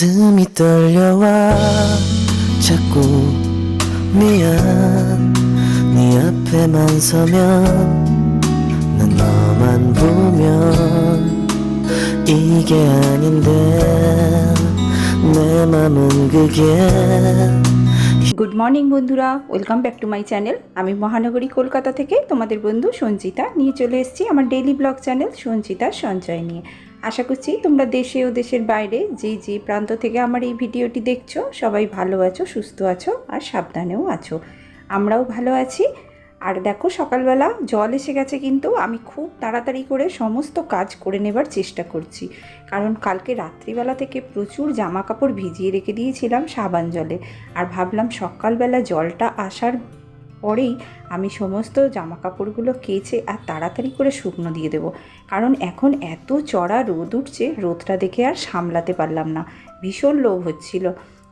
가슴이 떨려와 자꾸 미안 네 앞에만 서면 난 너만 보면 이게 아닌데 내 맘은 그게 good morning বন্ধুরা welcome back to my channel আমি মহানগরী কলকাতা থেকে তোমাদের বন্ধু সঞ্চিতা নিয়ে চলে এসেছি আমার ডেইলি ব্লগ চ্যানেল সঞ্চিতার সঞ্চয় নিয়ে আশা করছি তোমরা দেশে ও দেশের বাইরে যে যে প্রান্ত থেকে আমার এই ভিডিওটি দেখছ, সবাই ভালো আছো, সুস্থ আছো আর সাবধানেও আছো। আমরাও ভালো আছি। আর দেখো, সকালবেলা জল এসে গেছে কিন্তু আমি খুব তাড়াতাড়ি করে সমস্ত কাজ করে নেবার চেষ্টা করছি। কারণ কালকে রাত্রিবেলা থেকে প্রচুর জামা কাপড় ভিজিয়ে রেখে দিয়েছিলাম সাবান জলে। আর ভাবলাম সকালবেলা জলটা আসার পরেই আমি সমস্ত জামা কাপড়গুলো কেচে আর তাড়াতাড়ি করে শুকনো দিয়ে দেবো। কারণ এখন এত চড়া রোদ উঠছে, রোদটা দেখে আর সামলাতে পারলাম না। ভীষণ লোভ হচ্ছিল।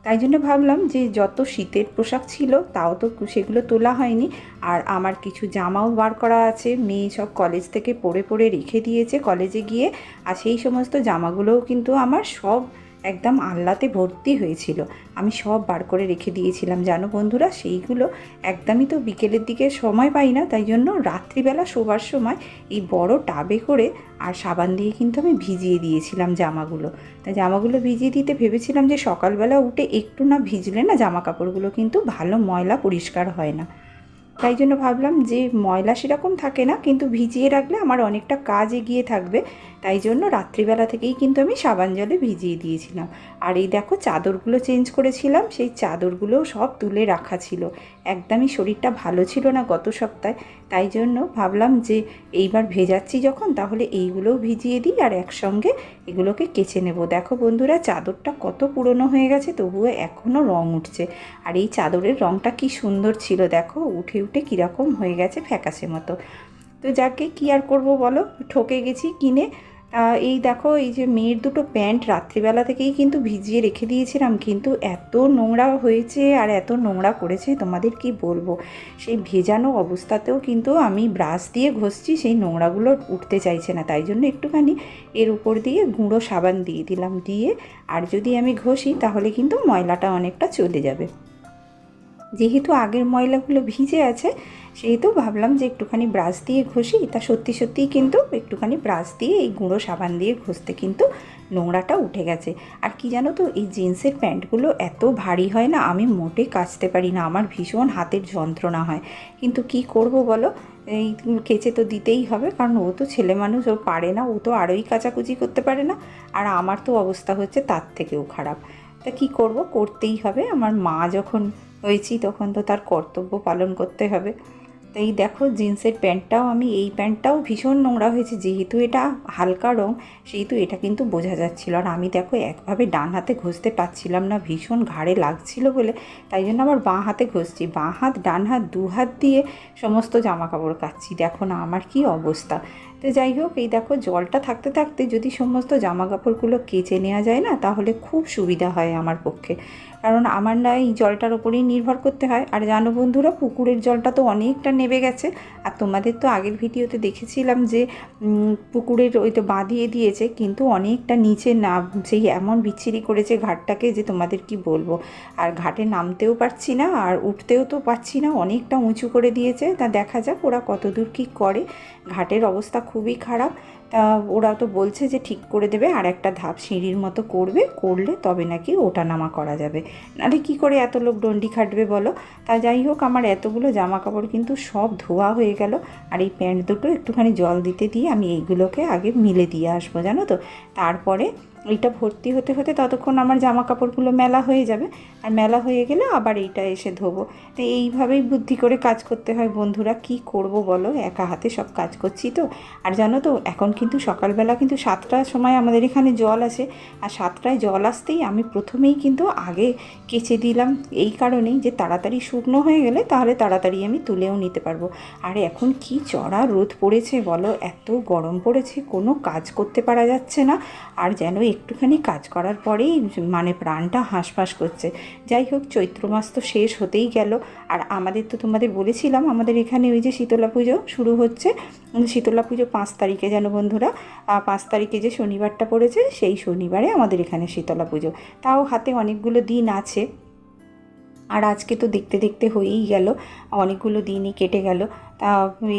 তাই জন্য ভাবলাম যে যত শীতের পোশাক ছিল, তাও তো সেগুলো তোলা হয়নি। আর আমার কিছু জামাও বার করা আছে, মেয়ে সব কলেজ থেকে পড়ে পড়ে রেখে দিয়েছে কলেজে গিয়ে। আর সেই সমস্ত জামাগুলোও কিন্তু আমার সব একদম আল্লাতে ভর্তি হয়েছিল। আমি সব বার করে রেখে দিয়েছিলাম, জানো বন্ধুরা? সেইগুলো একদমই তো বিকেলের দিকে সময় পাই না, তাই জন্য রাত্রিবেলা শোবার সময় এই বড় টাবে করে আর সাবান দিয়ে কিন্তু আমি ভিজিয়ে দিয়েছিলাম জামাগুলো। তাই জামাগুলো ভিজিয়ে দিতে ভেবেছিলাম যে সকালবেলা উঠে একটু না ভিজলে না জামা কাপড়গুলো কিন্তু ভালো ময়লা পরিষ্কার হয় না। তাই জন্য ভাবলাম যে ময়লা সেরকম থাকে না, কিন্তু ভিজিয়ে রাখলে আমার অনেকটা কাজ এগিয়ে থাকবে। তাই জন্য রাত্রিবেলা থেকেই কিন্তু আমি সাবান জলে ভিজিয়ে দিয়েছিলাম। আর এই দেখো চাদরগুলো চেঞ্জ করেছিলাম, সেই চাদরগুলোও সব তুলে রাখা ছিল। একদমই শরীরটা ভালো ছিল না গত সপ্তাহে। তাই জন্য ভাবলাম যে এইবার ভেজাচ্ছি যখন, তাহলে এইগুলোও ভিজিয়ে দিই আর একসঙ্গে এগুলোকে কেচে নেব। দেখো বন্ধুরা, চাদরটা কত পুরনো হয়ে গেছে, তবুও এখনও রং উঠছে। আর এই চাদরের রংটা কি সুন্দর ছিল, দেখো, উঠে উঠে কীরকম হয়ে গেছে ফ্যাকাশে মতো। তো যাকে কি আর করব বলো, ঠকে গেছি কিনে। এই দেখো, এই যে মেয়ের দুটো প্যান্ট রাত্রিবেলা থেকেই কিন্তু ভিজিয়ে রেখে দিয়েছিলাম, কিন্তু এত নোংরা হয়েছে আর এত নোংরা করেছে, তোমাদের কি বলব? সেই ভেজানো অবস্থাতেও কিন্তু আমি ব্রাশ দিয়ে ঘষছি, সেই নোংরাগুলো উঠতে চাইছে না, তাই জন্য একটুখানি এর উপর দিয়ে গুঁড়ো সাবান দিয়ে দিলাম, দিয়ে আর যদি আমি ঘষি তাহলে কিন্তু ময়লাটা অনেকটা চলে যাবে। যেহেতু আগের ময়লাগুলো ভিজে আছে সেহেতু ভাবলাম যে একটুখানি ব্রাশ দিয়ে ঘষি। তা সত্যি সত্যিই কিন্তু একটুখানি ব্রাশ দিয়ে এই গুঁড়ো সাবান দিয়ে ঘষতে কিন্তু নোংরাটা উঠে গেছে। আর কি জানো তো, এই জিন্সের প্যান্টগুলো এত ভারী হয় না, আমি মোটে কাচতে পারি না, আমার ভীষণ হাতের যন্ত্রণা হয়। কিন্তু কি করব বলো? এই কেচে তো দিতেই হবে, কারণ ও তো ছেলে মানুষ, ও পারে না, ও তো আরোই কাচাকুচি করতে পারে না। আর আমার তো অবস্থা হচ্ছে তার থেকেও খারাপ। তা কি করব? করতেই হবে। আমার মা যখন হয়েছি তখন তো তার কর্তব্য পালন করতে হবে। তাই দেখো, জিন্সের প্যান্টটাও আমি, এই প্যান্টটাও ভীষণ নোংরা হয়েছে। যেহেতু এটা হালকা রং, সেহেতু এটা কিন্তু বোঝা যাচ্ছিল। আর আমি দেখো, একভাবে ডান হাতে ঘষতে পারছিলাম না। ভীষণ ঘাড়ে লাগছিল বলে। তাই জন্য আমার বাঁ হাতে ঘষছি। বাঁ হাত, ডান হাত, দু হাত দিয়ে সমস্ত জামা কাপড় কাচ্ছি দেখো না, আমার কি অবস্থা। তো যাই হোক, এই দেখো জলটা থাকতে থাকতে যদি সমস্ত জামা কাপড়গুলো কেচে নেওয়া যায় না, তাহলে খুব সুবিধা হয় আমার পক্ষে। কারণ আমার না এই জলটার ওপরেই নির্ভর করতে হয়। আর জানো বন্ধুরা, পুকুরের জলটা তো অনেকটা নেবে গেছে। আর তোমাদের তো আগের ভিডিওতে দেখেছিলাম যে পুকুরের ওই তো বাঁধিয়ে দিয়েছে, কিন্তু অনেকটা নিচে না সেই এমন বিচ্ছিরি করেছে ঘাটটাকে যে তোমাদের কি বলব। আর ঘাটে নামতেও পারছি না, আর উঠতেও তো পারছি না, অনেকটা উঁচু করে দিয়েছে। তা দেখা যাক ওরা কতদূর কী করে। ঘাটের অবস্থা খুবই খারাপ। তা ওরা তো বলছে যে ঠিক করে দেবে, আর একটা ধাপ সিঁড়ির মতো করবে, করলে তবে নাকি ওটা নামা করা যাবে। নাহলে কি করে এত লোক ডন্ডি খাটবে বলো? তা যাই হোক, আমার এতগুলো জামা কাপড় কিন্তু সব ধোয়া হয়ে গেল, আর এই প্যান্ট দুটো একটুখানি জল দিতে দিয়ে আমি এইগুলোকে আগে মিলে দিয়ে আসব, জানো তো? তারপরে এইটা ভর্তি হতে হতে ততক্ষণ আমার জামা কাপড়গুলো মেলা হয়ে যাবে। আর মেলা হয়ে গেলে আবার এইটা এসে ধোবো। তো এইভাবেই বুদ্ধি করে কাজ করতে হয়। বন্ধুরা, কি করব বলো? একা হাতে সব কাজ করছি তো। আর জানো তো, এখন কিন্তু সকালবেলা কিন্তু সাতটার সময় আমাদের এখানে জল আসে। আর সাতটায় জল আসতেই আমি প্রথমেই কিন্তু আগে কেচে দিলাম। এই কারণেই যে তাড়াতাড়ি শুকনো হয়ে গেলে তাহলে তাড়াতাড়ি আমি তুলেও নিতে পারব। আর এখন কি চড়া রোদ পড়েছে বলো? এত গরম পড়েছে, কোনো কাজ করতে পারা যাচ্ছে না। আর যেন একটুখানি কাজ করার পরেই মানে প্রাণটা হাঁসফাঁস করছে। যাই হোক, চৈত্র মাস তো শেষ হতেই গেল। আর আমাদের তো তোমাদের বলেছিলাম, আমাদের এখানে ওই যে শীতলা পুজো শুরু হচ্ছে। শীতলা পুজো পাঁচ তারিখে যেন বন্ধুরা পাঁচ তারিখে যে শনিবারটা পড়েছে, সেই শনিবারে আমাদের এখানে শীতলা পুজো। তাও হাতে অনেকগুলো দিন আছে। আর আজকে তো দেখতে দেখতে হয়েই গেল, অনেকগুলো দিনই কেটে গেল। তা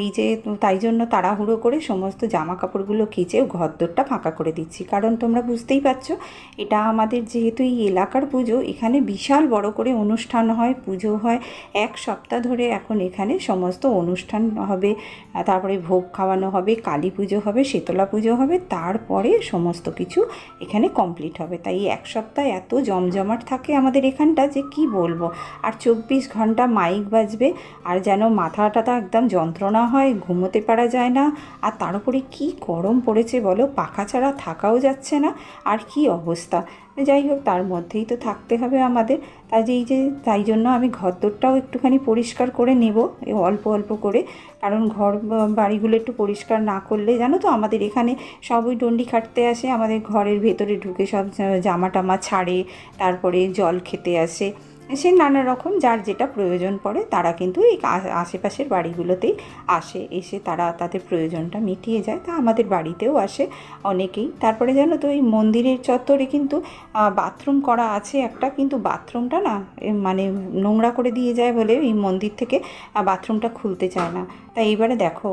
এই যে তাই জন্য তাড়াহুড়ো করে সমস্ত জামা কাপড়গুলো কেচে ঘরদোরটা ফাঁকা করে দিচ্ছি। কারণ তোমরা বুঝতেই পারছ, এটা আমাদের যেহেতু এই এলাকার পুজো, এখানে বিশাল বড় করে অনুষ্ঠান হয়, পুজো হয়। এক সপ্তাহ ধরে এখন এখানে সমস্ত অনুষ্ঠান হবে, তারপরে ভোগ খাওয়ানো হবে, কালী পুজো হবে, শীতলা পুজো হবে, তারপরে সমস্ত কিছু এখানে কমপ্লিট হবে। তাই এক সপ্তাহ এত জমজমাট থাকে আমাদের এখানটা যে কি বলব? আর চব্বিশ ঘণ্টা মাইক বাজবে, আর যেন মাথা টাথা একদম যন্ত্রণা হয়, ঘুমোতে পারা যায় না, আর তার উপরে কী গরম পড়েছে বলো? পাখা ছাড়া থাকাও যাচ্ছে না। আর কি অবস্থা? যাই হোক, তার মধ্যেই তো থাকতে হবে আমাদের। তাই এই যে, তাই জন্য আমি ঘরদোরটাও একটুখানি পরিষ্কার করে নেব অল্প অল্প করে। কারণ ঘর বাড়িগুলো একটু পরিষ্কার না করলে, জানো তো, আমাদের এখানে সবই ডন্ডি খাটতে আসে, আমাদের ঘরের ভেতরে ঢুকে সব জামা টামা ছাড়ে, তারপরে জল খেতে আসে। সে নানা রকম যার যেটা প্রয়োজন পড়ে তারা কিন্তু এই আশেপাশের বাড়িগুলোতেই আসে। এসে তারা তাদের প্রয়োজনটা মিটিয়ে যায়। তা আমাদের বাড়িতেও আসে অনেকেই। তারপরে জানো তো, এই মন্দিরের চত্বরে কিন্তু বাথরুম করা আছে একটা। কিন্তু বাথরুমটা না মানে নোংরা করে দিয়ে যায় বলে এই মন্দির থেকে বাথরুমটা খুলতে চায় না। তাই এবারে দেখো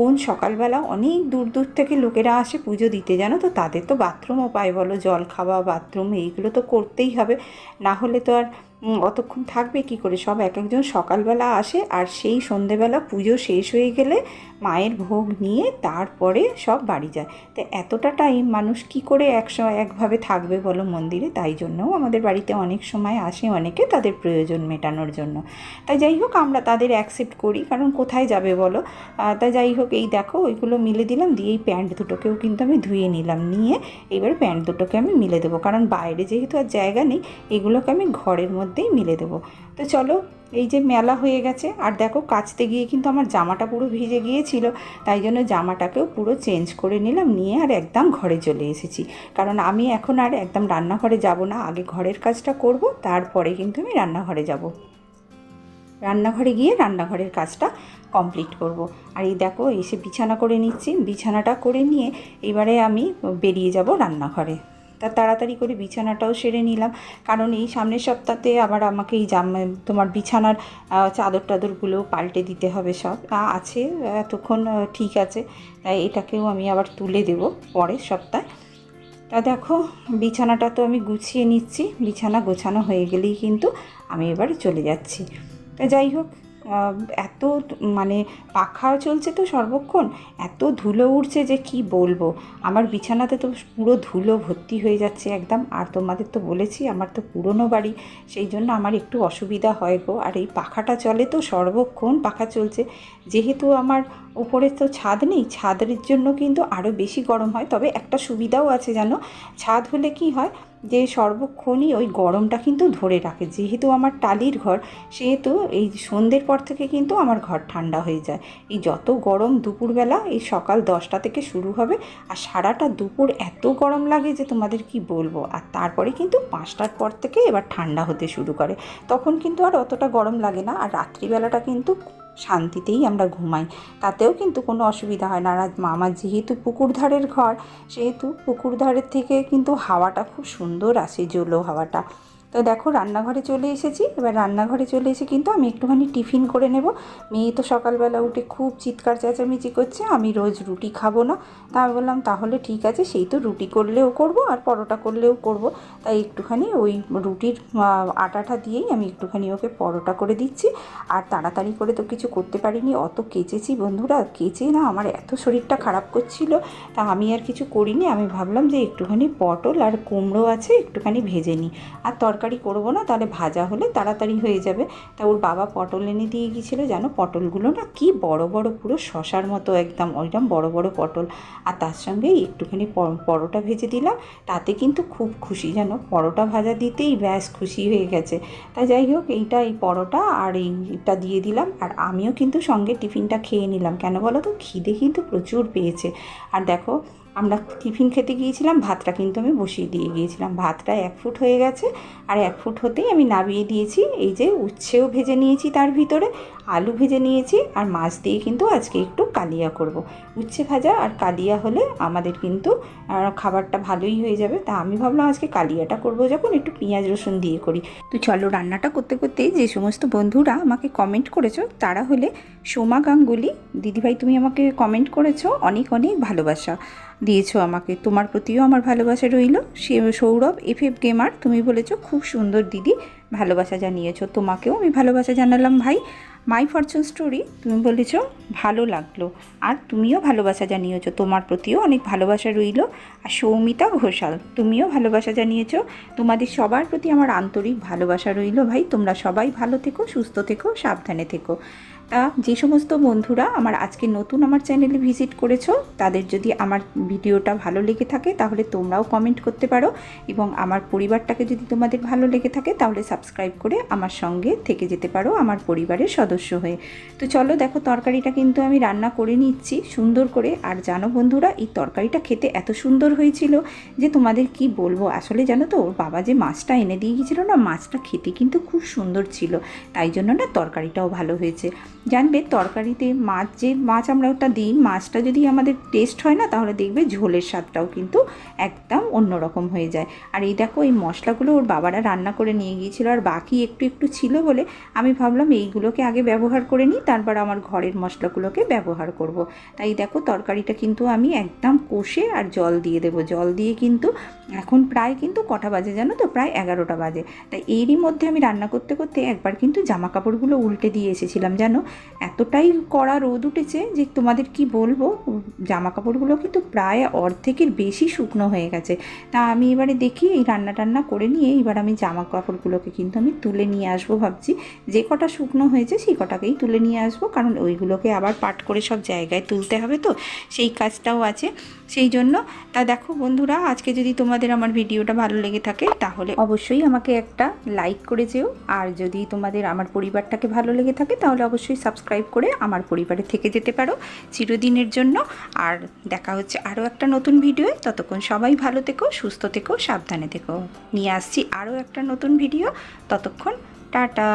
কোন সকালবেলা অনেক দূর দূর থেকে লোকেরা আসে পুজো দিতে। জানো তো, তাদের তো বাথরুমও পায় বলো, জল খাওয়া, বাথরুম, এইগুলো তো করতেই হবে। না হলে তো আর অতক্ষণ থাকবে কি করে? সব এক একজন সকালবেলা আসে আর সেই সন্ধেবেলা পুজো শেষ হয়ে গেলে মায়ের ভোগ নিয়ে তারপরে সব বাড়ি যায়। তো এতটা টাইম মানুষ কি করে একসময় একভাবে থাকবে বলো মন্দিরে? তাই জন্যও আমাদের বাড়িতে অনেক সময় আসে অনেকে তাদের প্রয়োজন মেটানোর জন্য। তাই যাই হোক, আমরা তাদের অ্যাকসেপ্ট করি। কারণ কোথায় যাবে বলো? তাই যাই হোক, এই দেখো, ওইগুলো মিলে দিলাম। দিয়ে এই প্যান্ট দুটোকেও কিন্তু আমি ধুয়ে নিলাম। নিয়ে এবার প্যান্ট দুটোকে আমি মিলে দেবো। কারণ বাইরে যেহেতু আর জায়গা নেই, এগুলোকে আমি ঘরের মধ্যেই মিলে দেবো। তো চলো, এই যে মেলা হয়ে গেছে। আর দেখো, কাচতে গিয়ে কিন্তু আমার জামাটা পুরো ভিজে গিয়েছিল। তাই জন্য জামাটাকেও পুরো চেঞ্জ করে নিলাম, নিয়ে আর একদম ঘরে চলে এসেছি। কারণ আমি এখন আর একদম রান্নাঘরে যাব না, আগে ঘরের কাজটা করব, তারপরে কিন্তু আমি রান্নাঘরে যাব। রান্নাঘরে গিয়ে রান্নাঘরের কাজটা কমপ্লিট করব। আর এই দেখো, এসে বিছানা করে নিচ্ছি। বিছানাটা করে নিয়ে এবারে আমি বেরিয়ে যাব রান্নাঘরে। তা তাড়াতাড়ি করে বিছানাটাও সেরে নিলাম। কারণ এই সামনের সপ্তাহতে আবার আমাকে এই জামা, তোমার বিছানার চাদর টাদরগুলো পাল্টে দিতে হবে সব। আছে, এতক্ষণ ঠিক আছে। তাই এটাকেও আমি আবার তুলে দেব পরের সপ্তাহে। তা দেখো, বিছানাটা তো আমি গুছিয়ে নিচ্ছি। বিছানা গোছানো হয়ে গেলেই কিন্তু আমি এবার চলে যাচ্ছি। তা যাই হোক এত মানে পাখা চলছে তো সর্বক্ষণ, এত ধুলো উঠছে যে কি বলব? আমার বিছানাতে তো পুরো ধুলো ভর্তি হয়ে যাচ্ছে একদম, আর তোমাদের তো বলেছি আমার তো পুরনো বাড়ি, সেই জন্য আমার একটু অসুবিধা হয় গো। আর এই পাখাটা চলে তো সর্বক্ষণ পাখা চলছে, যেহেতু আমার উপরে তো ছাদ নেই, ছাদের জন্য কিন্তু আরও বেশি গরম হয়, তবে একটা সুবিধাও আছে জানো? ছাদ হলে কি হয় যে সর্বক্ষণই ওই গরমটা কিন্তু ধরে রাখে। যেহেতু আমার টালির ঘর, সেহেতু এই সন্ধ্যের পর থেকে কিন্তু আমার ঘর ঠান্ডা হয়ে যায়। এই যত গরম দুপুরবেলা, এই সকাল দশটা থেকে শুরু হবে আর সারাটা দুপুর এত গরম লাগে যে তোমাদের কি বলব? আর তারপরে কিন্তু পাঁচটার পর থেকে এবার ঠান্ডা হতে শুরু করে। তখন কিন্তু আর অতটা গরম লাগে না। আর রাত্রিবেলাটা কিন্তু শান্তিতেই আমরা ঘুমাই। তাতেও কিন্তু কোনো অসুবিধা হয় না। আর মামার যেহেতু পুকুর ধারের ঘর, সেহেতু পুকুর ধারের থেকে কিন্তু হাওয়াটা খুব সুন্দর আসে, জলো হাওয়াটা। তো দেখো, রান্নাঘরে চলে এসেছি। এবার রান্নাঘরে চলে এসে কিন্তু আমি একটুখানি টিফিন করে নেব। মেয়ে তো সকালবেলা উঠে খুব চিৎকার চেঁচামেচি করছে, আমি রোজ রুটি খাব না। তা আমি বললাম, তাহলে ঠিক আছে, সেই তো রুটি করলেও করব আর পরোটা করলেও করব। তাই একটুখানি ওই রুটির আটাটা দিয়েই আমি একটুখানি ওকে পরোটা করে দিচ্ছি। আর তাড়াতাড়ি করে তো কিছু করতে পারিনি, অত কেচেছি বন্ধুরা, কেচে না আমার এত শরীরটা খারাপ করছিল, তা আমি আর কিছু করিনি। আমি ভাবলাম যে একটুখানি পটল আর কুমড়ো আছে একটুখানি ভেজে নিই। আর তরকারি করব না, তাহলে ভাজা হলে তাড়াতাড়ি হয়ে যাবে। তা ওর বাবা পটল এনে দিয়ে গিয়েছিল, জানো? পটলগুলো না কি বড় বড়, পুরো শশার মতো একদম, ওইরকম বড় বড় পটল। আর তার সঙ্গে একটুখানি পরোটা ভেজে দিলাম, তাতে কিন্তু খুব খুশি, জানো? পরোটা ভাজা দিতেই ব্যাস খুশি হয়ে গেছে। তা যাই হোক, এইটা এই পরোটা আর এইটা দিয়ে দিলাম। আর আমিও কিন্তু সঙ্গে টিফিনটা খেয়ে নিলাম। কেন বলো তো? খিদে কিন্তু প্রচুর পেয়েছে। আর দেখো আমরা টিফিন খেতে গিয়েছিলাম, ভাতটা কিন্তু আমি বসিয়ে দিয়ে গিয়েছিলাম। ভাতটা এক ফুট হয়ে গেছে আর এক ফুট হতেই আমি নামিয়ে দিয়েছি। এই যে উচ্ছেও ভেজে নিয়েছি তার ভিতরে, আলু ভেজে নিয়েছি আর মাছ দিয়ে কিন্তু আজকে একটু কালিয়া করব। উচ্ছে ভাজা আর কালিয়া হলে আমাদের কিন্তু খাবারটা ভালোই হয়ে যাবে। তা আমি ভাবলাম আজকে কালিয়াটা করব যখন একটু পেঁয়াজ রসুন দিয়ে করি। তো চলো রান্নাটা করতে করতে যে সমস্ত বন্ধুরা আমাকে কমেন্ট করেছ, তারা হলে সোমা গাঙ্গুলি। দিদিভাই, তুমি আমাকে কমেন্ট করেছ অনেক অনেক ভালোবাসা। দিয়েছ আমাকে। তোমার প্রতিও আমার ভালোবাসা রইল। সে সৌরভ এফ এফ গেমার তুমি বলেছ খুব সুন্দর দিদি, ভালোবাসা জানিয়েছো। তোমাকেও আমি ভালোবাসা জানালাম ভাই। মাই ফরচুন স্টোরি তুমি বলেছ ভালো লাগল। আর তুমিও ভালোবাসা জানিয়েছো। তোমার প্রতিও অনেক ভালোবাসা রইল। আর সৌমিতা ঘোষাল, তুমিও ভালোবাসা জানিয়েছো। তোমাদের সবার প্রতি আমার আন্তরিক ভালোবাসা রইল ভাই। তোমরা সবাই ভালো থেকো, সুস্থ থেকো, সাবধানে থেকো। যে সমস্ত বন্ধুরা আমার আজকে নতুন আমার চ্যানেলে ভিজিট করেছ, তাদের যদি আমার ভিডিওটা ভালো লেগে থাকে তাহলে তোমরাও কমেন্ট করতে পারো এবং আমার পরিবারটাকে যদি তোমাদের ভালো লেগে থাকে তাহলে সাবস্ক্রাইব করে আমার সঙ্গে থেকে যেতে পারো আমার পরিবারের সদস্য হয়ে। তো চলো দেখো তরকারিটা কিন্তু আমি রান্না করে নিচ্ছি সুন্দর করে। আর জানো বন্ধুরা, এই তরকারিটা খেতে এত সুন্দর হয়েছিল যে তোমাদের কি বলব? আসলে জানো তো, ওর বাবা যে মাছটা এনে দিয়ে গিয়েছিল না, মাছটা খেতে কিন্তু খুব সুন্দর ছিল। তাই জন্য না তরকারিটাও ভালো হয়েছে। জানবে তরকারিতে মাছ, যে মাছ আমরা ওটা দিই, মাছটা যদি আমাদের টেস্ট হয় না, তাহলে দেখবে ঝোলের স্বাদটাও কিন্তু একদম অন্যরকম হয়ে যায়। আর এই দেখো, এই মশলাগুলো ওর বাবারা রান্না করে নিয়ে গিয়েছিল, আর বাকি একটু একটু ছিল বলে আমি ভাবলাম এইগুলোকে আগে ব্যবহার করে নিই, তারপর আমার ঘরের মশলাগুলোকে ব্যবহার করব। তাই দেখো, তরকারিটা কিন্তু আমি একদম কষে আর জল দিয়ে দেবো। জল দিয়ে কিন্তু এখন প্রায় কিন্তু কটা বাজে জানো তো? প্রায় এগারোটা বাজে। তাই এরই মধ্যে আমি রান্না করতে করতে একবার কিন্তু জামা কাপড়গুলো উল্টে দিয়ে এসেছিলাম, জানো? এতটাই কড়া রোদ উঠেছে যে তোমাদের কি বলব? জামা কাপড়গুলো কিন্তু প্রায় অর্ধেকের বেশি শুকনো হয়ে গেছে। তা আমি এবারে দেখি, এই রান্না টান্না করে নিয়ে এবার আমি জামা কাপড়গুলোকে কিন্তু আমি তুলে নিয়ে আসব ভাবছি। যে কটা শুকনো হয়েছে সেই কটাকেই তুলে নিয়ে আসব, কারণ ওইগুলোকে আবার পাট করে সব জায়গায় তুলতে হবে তো, সেই কাজটাও আছে। সেই জন্য, তা দেখো বন্ধুরা, আজকে যদি তোমাদের আমার ভিডিওটা ভালো লেগে থাকে, তাহলে অবশ্যই আমাকে একটা লাইক করে যেও। আর যদি তোমাদের আমার পরিবারটাকে ভালো লেগে থাকে, তাহলে অবশ্যই সাবস্ক্রাইব করে আমার পরিবারে থেকে যেতে পারো চিরদিনের জন্য। আর দেখা হচ্ছে আরও একটা নতুন ভিডিও ততক্ষণ সবাই ভালো থেকো, সুস্থ থেকো, সাবধানে থেকো। নিয়ে আসছি আরও একটা নতুন ভিডিও। ততক্ষণ টাটা।